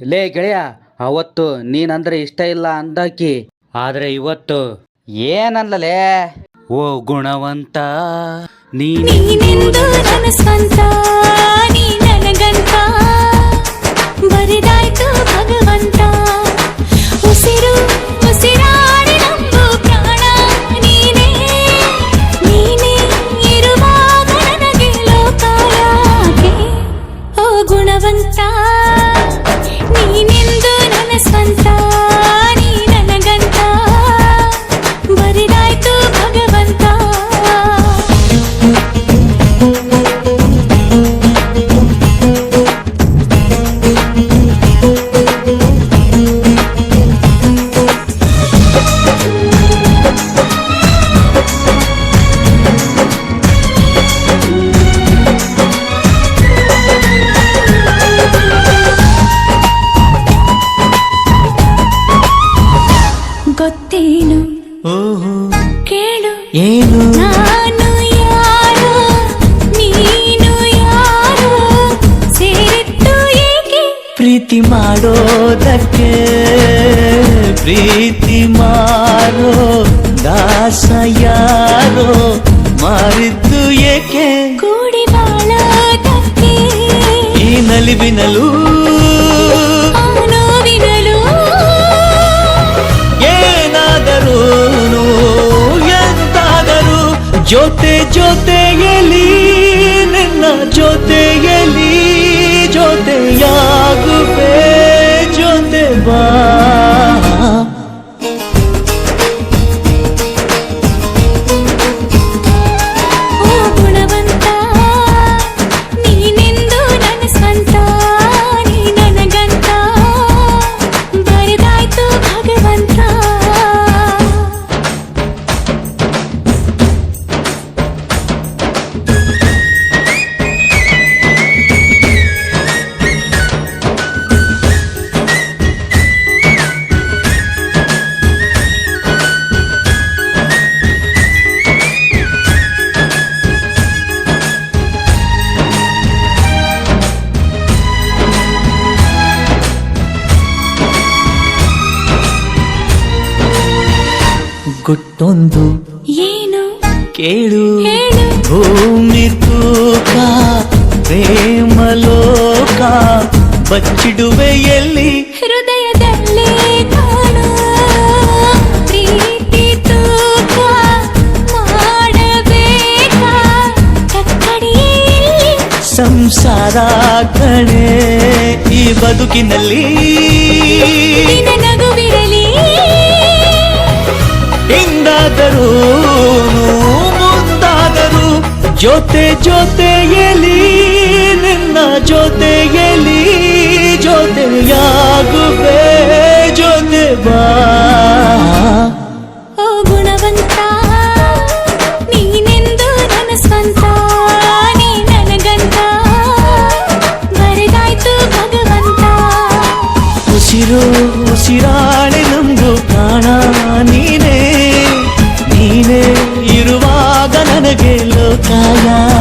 ಲೇ ಗೆಳೆಯ, ಅವತ್ತು ನೀನಂದ್ರೆ ಇಷ್ಟ ಇಲ್ಲ ಅಂದಾಕಿ. ಆದ್ರೆ ಇವತ್ತು ಏನಲ್ಲಲೇ ಓ ಗುಣವಂತ, ನೀನ್ ನೀನೆಂದು ನನ್ನ ಸ್ವಂತ ನೀ ನನಗಂತ. ಬರಿದಾಯ್ತು ಭಗವಂತ. ಉಸಿರು, ಉಸಿರಾಡಿ ನಂಬು ಪ್ರಾಣ ನೀನೇ. ನೀನೇ ಇರುವಾಗ ನನಗೆ ಲೋಕ ಯಾಕೆ? ಓ ಗುಣವಂತ ಗೊತ್ತೇನು ಓಹೋ ಕೇಳು ಏನು ನಾನು ಯಾರು ನೀನು ಯಾರು ಸೇರಿತ್ತು ಏಕೆ ಪ್ರೀತಿ ಮಾಡೋದಕ್ಕೆ ಪ್ರೀತಿ ಮಾರೋ ದಾಸ ಯಾರೋ ಜೊತೆ ಜೊತೆಯಲಿ ನಿನ್ನ ಜೊತೆಯಲಿ ಗುಟ್ಟೊಂದು ಏನು? ಕೇಳು. ಭೂಮಿ ತೂಕ ಪ್ರೇಮ ಲೋಕ ಬಚ್ಚಿಡುವೆ ಎಲ್ಲಿ ಹೃದಯದಲ್ಲಿ ಕಾಣು. ಪ್ರೀತಿ ತೂಕ ಮಾಡಬೇಕಾ? ಸಂಸಾರ ಕಣೆ ಈ ಬದುಕಿನಲ್ಲಿ ನಿನ್ನ ಹಿಂದಾದರೂ ಮುಂದಾದರೂ ಜೊತೆ ಜೊತೆಯಲಿ ನಿನ್ನ ಜೊತೆಯಲಿ ಜೊತೆಯಾಗುವೆ ಜೊತೆ ಬಾ. ಓ ಗುಣವಂತ ನೀನೇ